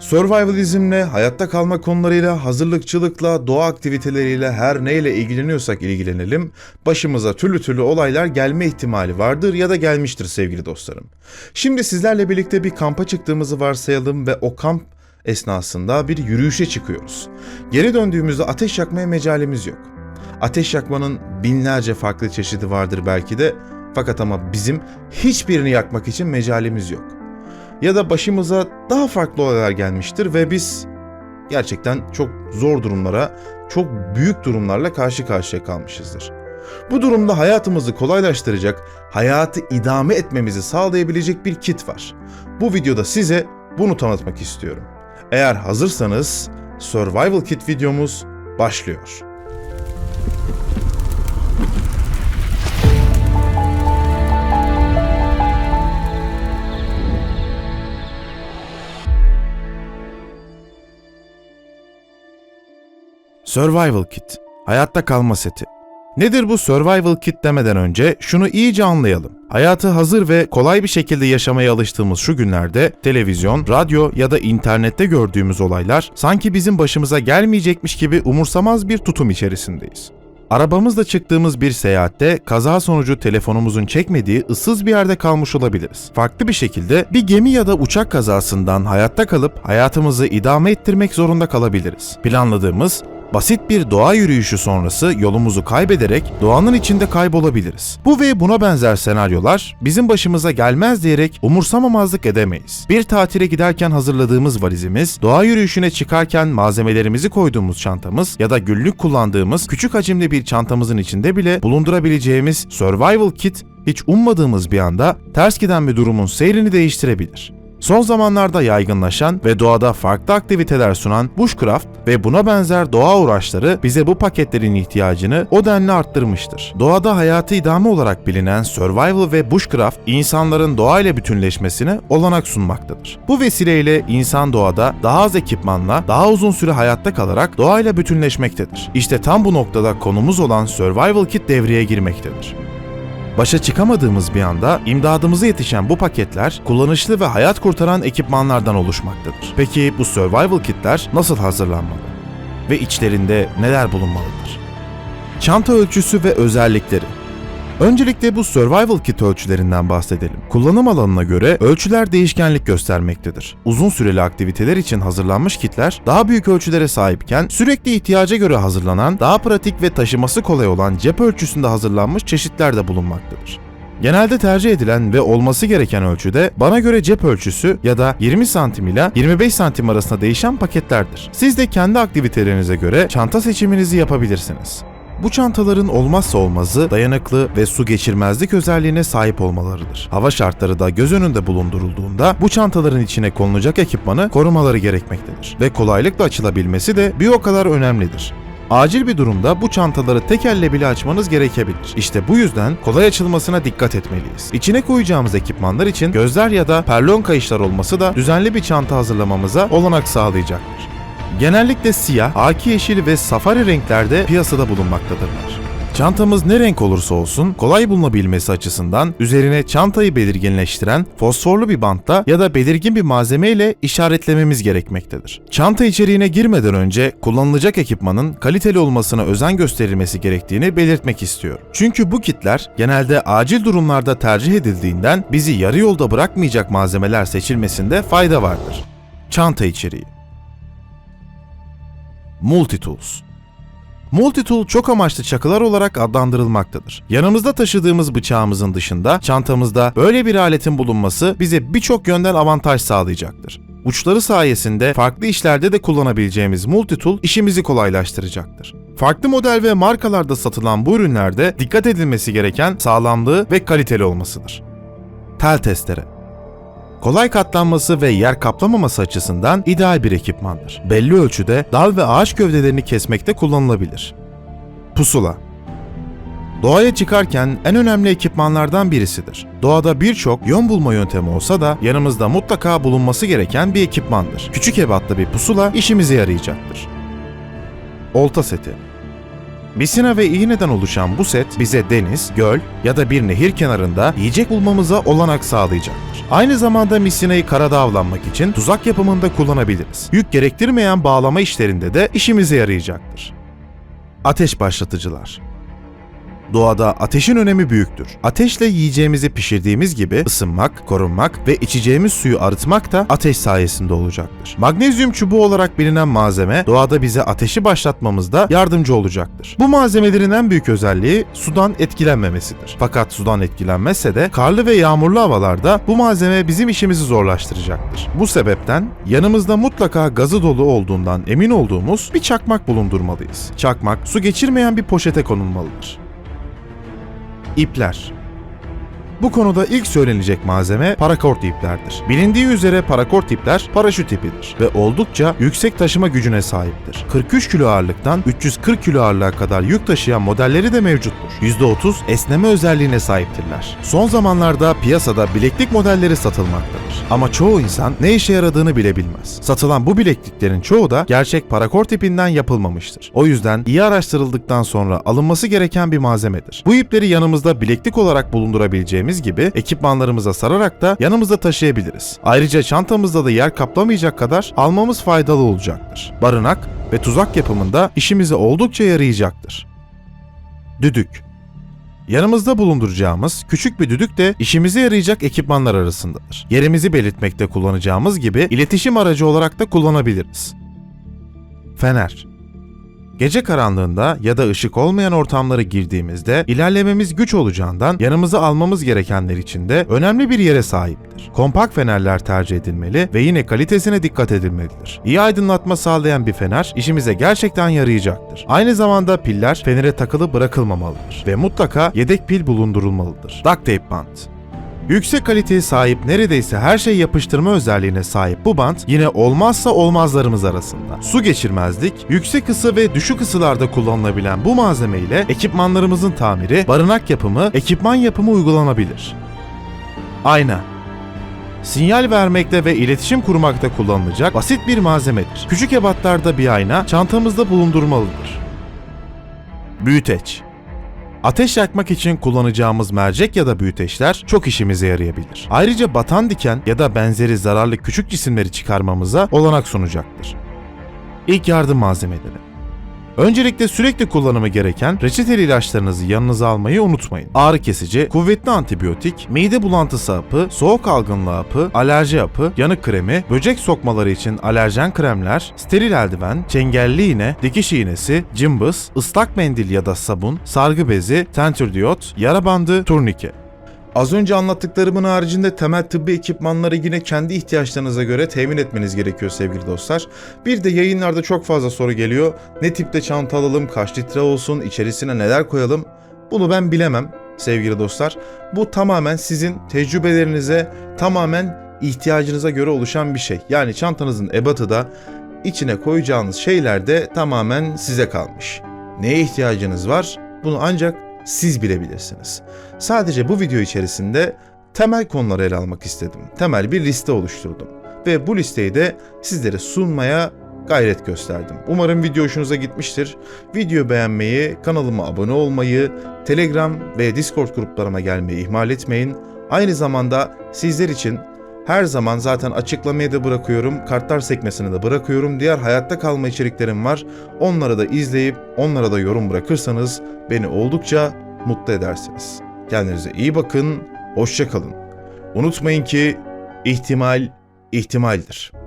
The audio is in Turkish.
Survivalizmle, hayatta kalma konularıyla, hazırlıkçılıkla, doğa aktiviteleriyle her neyle ilgileniyorsak ilgilenelim, başımıza türlü türlü olaylar gelme ihtimali vardır ya da gelmiştir sevgili dostlarım. Şimdi sizlerle birlikte bir kampa çıktığımızı varsayalım ve o kamp esnasında bir yürüyüşe çıkıyoruz. Geri döndüğümüzde ateş yakmaya mecalimiz yok. Ateş yakmanın binlerce farklı çeşidi vardır belki de fakat ama bizim hiçbirini yakmak için mecalimiz yok ya da başımıza daha farklı olaylar gelmiştir ve biz gerçekten çok zor durumlara, çok büyük durumlarla karşı karşıya kalmışızdır. Bu durumda hayatımızı kolaylaştıracak, hayatı idame etmemizi sağlayabilecek bir kit var. Bu videoda size bunu tanıtmak istiyorum. Eğer hazırsanız Survival Kit videomuz başlıyor. Survival Kit, hayatta kalma seti. Nedir bu Survival Kit demeden önce şunu iyice anlayalım. Hayatı hazır ve kolay bir şekilde yaşamaya alıştığımız şu günlerde televizyon, radyo ya da internette gördüğümüz olaylar sanki bizim başımıza gelmeyecekmiş gibi umursamaz bir tutum içerisindeyiz. Arabamızla çıktığımız bir seyahatte kaza sonucu telefonumuzun çekmediği ıssız bir yerde kalmış olabiliriz. Farklı bir şekilde bir gemi ya da uçak kazasından hayatta kalıp hayatımızı idame ettirmek zorunda kalabiliriz. Planladığımız basit bir doğa yürüyüşü sonrası yolumuzu kaybederek doğanın içinde kaybolabiliriz. Bu ve buna benzer senaryolar bizim başımıza gelmez diyerek umursamamazlık edemeyiz. Bir tatile giderken hazırladığımız valizimiz, doğa yürüyüşüne çıkarken malzemelerimizi koyduğumuz çantamız ya da günlük kullandığımız küçük hacimli bir çantamızın içinde bile bulundurabileceğimiz survival kit hiç ummadığımız bir anda ters giden bir durumun seyrini değiştirebilir. Son zamanlarda yaygınlaşan ve doğada farklı aktiviteler sunan bushcraft ve buna benzer doğa uğraşları bize bu paketlerin ihtiyacını o denli arttırmıştır. Doğada hayatı idame olarak bilinen survival ve bushcraft insanların doğayla bütünleşmesine olanak sunmaktadır. Bu vesileyle insan doğada daha az ekipmanla daha uzun süre hayatta kalarak doğayla bütünleşmektedir. İşte tam bu noktada konumuz olan survival kit devreye girmektedir. Başa çıkamadığımız bir anda imdadımıza yetişen bu paketler kullanışlı ve hayat kurtaran ekipmanlardan oluşmaktadır. Peki bu survival kitler nasıl hazırlanmalı? Ve içlerinde neler bulunmalıdır? Çanta ölçüsü ve özellikleri Öncelikle bu survival kit ölçülerinden bahsedelim. Kullanım alanına göre ölçüler değişkenlik göstermektedir. Uzun süreli aktiviteler için hazırlanmış kitler daha büyük ölçülere sahipken sürekli ihtiyaca göre hazırlanan, daha pratik ve taşıması kolay olan cep ölçüsünde hazırlanmış çeşitler de bulunmaktadır. Genelde tercih edilen ve olması gereken ölçüde bana göre cep ölçüsü ya da 20 santim ile 25 santim arasında değişen paketlerdir. Siz de kendi aktivitelerinize göre çanta seçiminizi yapabilirsiniz. Bu çantaların olmazsa olmazı dayanıklı ve su geçirmezlik özelliğine sahip olmalarıdır. Hava şartları da göz önünde bulundurulduğunda bu çantaların içine konulacak ekipmanı korumaları gerekmektedir ve kolaylıkla açılabilmesi de bir o kadar önemlidir. Acil bir durumda bu çantaları tek elle bile açmanız gerekebilir. İşte bu yüzden kolay açılmasına dikkat etmeliyiz. İçine koyacağımız ekipmanlar için gözler ya da perlon kayışlar olması da düzenli bir çanta hazırlamamıza olanak sağlayacaktır. Genellikle siyah, haki yeşil ve safari renklerde piyasada bulunmaktadırlar. Çantamız ne renk olursa olsun kolay bulunabilmesi açısından üzerine çantayı belirginleştiren fosforlu bir bantla ya da belirgin bir malzeme ile işaretlememiz gerekmektedir. Çanta içeriğine girmeden önce kullanılacak ekipmanın kaliteli olmasına özen gösterilmesi gerektiğini belirtmek istiyorum. Çünkü bu kitler genelde acil durumlarda tercih edildiğinden bizi yarı yolda bırakmayacak malzemeler seçilmesinde fayda vardır. Çanta içeriği Multitools Multitool çok amaçlı çakılar olarak adlandırılmaktadır. Yanımızda taşıdığımız bıçağımızın dışında çantamızda böyle bir aletin bulunması bize birçok yönden avantaj sağlayacaktır. Uçları sayesinde farklı işlerde de kullanabileceğimiz multitool işimizi kolaylaştıracaktır. Farklı model ve markalarda satılan bu ürünlerde dikkat edilmesi gereken sağlamlığı ve kaliteli olmasıdır. Tel testere kolay katlanması ve yer kaplamaması açısından ideal bir ekipmandır. Belli ölçüde dal ve ağaç gövdelerini kesmekte kullanılabilir. Pusula Doğaya çıkarken en önemli ekipmanlardan birisidir. Doğada birçok yön bulma yöntemi olsa da yanımızda mutlaka bulunması gereken bir ekipmandır. Küçük ebatlı bir pusula işimize yarayacaktır. Olta seti Misina ve iğneden oluşan bu set bize deniz, göl ya da bir nehir kenarında yiyecek bulmamıza olanak sağlayacaktır. Aynı zamanda misinayı karada avlanmak için tuzak yapımında kullanabiliriz. Yük gerektirmeyen bağlama işlerinde de işimize yarayacaktır. Ateş başlatıcılar Doğada ateşin önemi büyüktür. Ateşle yiyeceğimizi pişirdiğimiz gibi ısınmak, korunmak ve içeceğimiz suyu arıtmak da ateş sayesinde olacaktır. Magnezyum çubuğu olarak bilinen malzeme doğada bize ateşi başlatmamızda yardımcı olacaktır. Bu malzemelerin en büyük özelliği sudan etkilenmemesidir. Fakat sudan etkilenmezse de karlı ve yağmurlu havalarda bu malzeme bizim işimizi zorlaştıracaktır. Bu sebepten yanımızda mutlaka gazı dolu olduğundan emin olduğumuz bir çakmak bulundurmalıyız. Çakmak su geçirmeyen bir poşete konulmalıdır. İpler. Bu konuda ilk söylenecek malzeme parakort iplerdir. Bilindiği üzere parakort ipler paraşüt ipidir ve oldukça yüksek taşıma gücüne sahiptir. 43 kilo ağırlıktan 340 kilo ağırlığa kadar yük taşıyan modelleri de mevcuttur. %30 esneme özelliğine sahiptirler. Son zamanlarda piyasada bileklik modelleri satılmaktadır. Ama çoğu insan ne işe yaradığını bile bilmez. Satılan bu bilekliklerin çoğu da gerçek parakort ipinden yapılmamıştır. O yüzden iyi araştırıldıktan sonra alınması gereken bir malzemedir. Bu ipleri yanımızda bileklik olarak bulundurabileceğimiz gibi ekipmanlarımıza sararak da yanımızda taşıyabiliriz. Ayrıca çantamızda da yer kaplamayacak kadar almamız faydalı olacaktır. Barınak ve tuzak yapımında işimize oldukça yarayacaktır. Düdük Yanımızda bulunduracağımız küçük bir düdük de işimize yarayacak ekipmanlar arasındadır. Yerimizi belirtmekte kullanacağımız gibi iletişim aracı olarak da kullanabiliriz. Fener Gece karanlığında ya da ışık olmayan ortamlara girdiğimizde ilerlememiz güç olacağından yanımıza almamız gerekenler için de önemli bir yere sahiptir. Kompakt fenerler tercih edilmeli ve yine kalitesine dikkat edilmelidir. İyi aydınlatma sağlayan bir fener işimize gerçekten yarayacaktır. Aynı zamanda piller fenere takılı bırakılmamalıdır ve mutlaka yedek pil bulundurulmalıdır. Duct tape bant Yüksek kaliteye sahip neredeyse her şey yapıştırma özelliğine sahip bu bant yine olmazsa olmazlarımız arasında. Su geçirmezlik, yüksek ısı ve düşük ısılarda kullanılabilen bu malzeme ile ekipmanlarımızın tamiri, barınak yapımı, ekipman yapımı uygulanabilir. Ayna Sinyal vermekte ve iletişim kurmakta kullanılacak basit bir malzemedir. Küçük ebatlarda bir ayna çantamızda bulundurmalıdır. Büyüteç Ateş yakmak için kullanacağımız mercek ya da büyüteçler çok işimize yarayabilir. Ayrıca batan diken ya da benzeri zararlı küçük cisimleri çıkarmamıza olanak sunacaktır. İlk yardım malzemeleri Öncelikle sürekli kullanımı gereken reçeteli ilaçlarınızı yanınıza almayı unutmayın. Ağrı kesici, kuvvetli antibiyotik, mide bulantısı hapı, soğuk algınlığı hapı, alerji hapı, yanık kremi, böcek sokmaları için alerjen kremler, steril eldiven, çengelli iğne, dikiş iğnesi, cımbız, ıslak mendil ya da sabun, sargı bezi, tentürdiyot, yara bandı, turnike. Az önce anlattıklarımın haricinde temel tıbbi ekipmanları yine kendi ihtiyaçlarınıza göre temin etmeniz gerekiyor sevgili dostlar. Bir de yayınlarda çok fazla soru geliyor. Ne tipte çanta alalım, kaç litre olsun, içerisine neler koyalım? Bunu ben bilemem sevgili dostlar. Bu tamamen sizin tecrübelerinize, tamamen ihtiyacınıza göre oluşan bir şey. Yani çantanızın ebatı da içine koyacağınız şeyler de tamamen size kalmış. Neye ihtiyacınız var? Bunu ancak siz bilebilirsiniz. Sadece bu video içerisinde temel konuları ele almak istedim. Temel bir liste oluşturdum. Ve bu listeyi de sizlere sunmaya gayret gösterdim. Umarım video hoşunuza gitmiştir. Video beğenmeyi, kanalıma abone olmayı, Telegram ve Discord gruplarıma gelmeyi ihmal etmeyin. Aynı zamanda sizler için her zaman zaten açıklamaya da bırakıyorum, kartlar sekmesine de bırakıyorum. Diğer hayatta kalma içeriklerim var. Onları da izleyip onlara da yorum bırakırsanız beni oldukça mutlu edersiniz. Kendinize iyi bakın, hoşça kalın. Unutmayın ki ihtimal ihtimaldir.